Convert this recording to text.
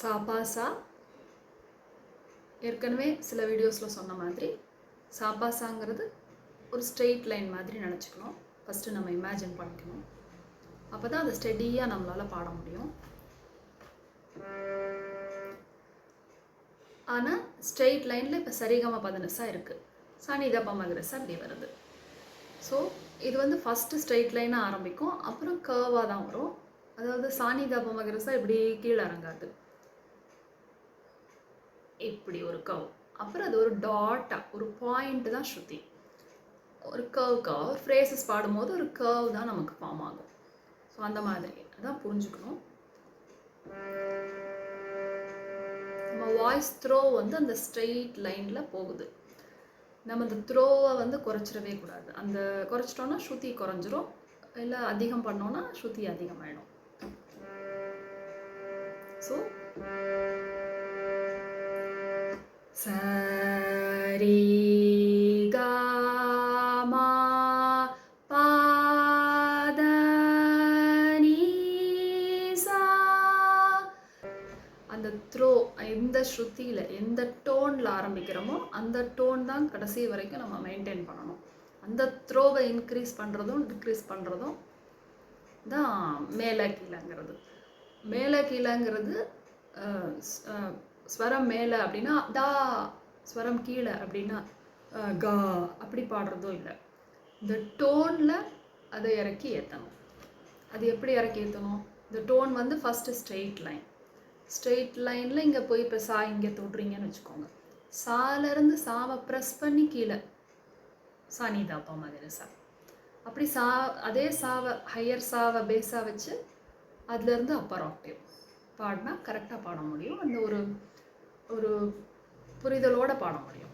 சாப்பாசா ஏற்கனவே சில வீடியோஸில் சொன்ன மாதிரி சாப்பாசாங்கிறது ஒரு ஸ்ட்ரெயிட் லைன் மாதிரி நினச்சிக்கணும். ஃபஸ்ட்டு நம்ம இமேஜின் பண்ணிக்கணும். அப்போ தான் அதை ஸ்டெடியாக நம்மளால் பாட முடியும். ஆனால் ஸ்ட்ரெயிட் லைனில் இப்போ சரிகம பதனசா இருக்குது சனிதப்ப மகரசா அப்படி வருது. ஸோ இது வந்து ஃபஸ்ட்டு ஸ்ட்ரெயிட் லைனாக ஆரம்பிக்கும். அப்புறம் கர்வாக தான் வரும். அதாவது சாணிதாப மகரசா இப்படி கீழே இறங்காது. இப்படி ஒரு கவ் அப்புறம் அது ஒரு டாட்டாக ஒரு பாயிண்ட் தான் ஸ்ருதி. ஒரு கர்வ் கர்வ் ஃப்ரேசஸ் பாடும்போது ஒரு கர்வ் தான் நமக்கு ஃபார்ம் ஆகும். ஸோ அந்த மாதிரி. அதான் புரிஞ்சுக்கணும். நம்ம வாய்ஸ் த்ரோ வந்து அந்த ஸ்ட்ரெயிட் லைனில் போகுது. நம்ம அந்த த்ரோவை வந்து குறைச்சிடவே கூடாது. அந்த குறைச்சிட்டோன்னா ஸ்ருதி குறைஞ்சிரும். இல்லை அதிகம் பண்ணோன்னா ஸ்ருதி அதிகமாயிடும். ஸோ சரி கமா அந்த த்ரோ எந்த ஸ்ருதியில் எந்த டோனில் ஆரம்பிக்கிறோமோ அந்த டோன் தான் கடைசி வரைக்கும் நம்ம மெயின்டைன் பண்ணணும். அந்த த்ரோவை இன்க்ரீஸ் பண்ணுறதும் டிக்ரீஸ் பண்ணுறதும் தான் மேலே கீழேங்கிறது மேலே கீழேங்கிறது ஸ்வரம் மேலே அப்படின்னா தா ஸ்வரம் கீழே அப்படின்னா கா அப்படி பாடுறதும் இல்லை. இந்த டோனில் அதை இறக்கி ஏற்றணும் அது எப்படி இறக்கி ஏற்றணும் இந்த டோன் வந்து ஃபஸ்ட்டு ஸ்ட்ரெயிட் லைன் ஸ்ட்ரெயிட் லைனில் இங்கே போய் இப்போ சா இங்கே தொடுறீங்கன்னு வச்சுக்கோங்க. சாலேருந்து சாவை ப்ரெஸ் பண்ணி கீழே. சானிதாப்பா மாதிரி சா. அப்படி சா அதே சாவை ஹையர் சாவை பேஸாக வச்சு அதுலேருந்து அப்பர் ஆக்டிவ் பாடினா கரெக்டாக பாட முடியும். அந்த ஒரு புரிதலோட பாட முடியும்.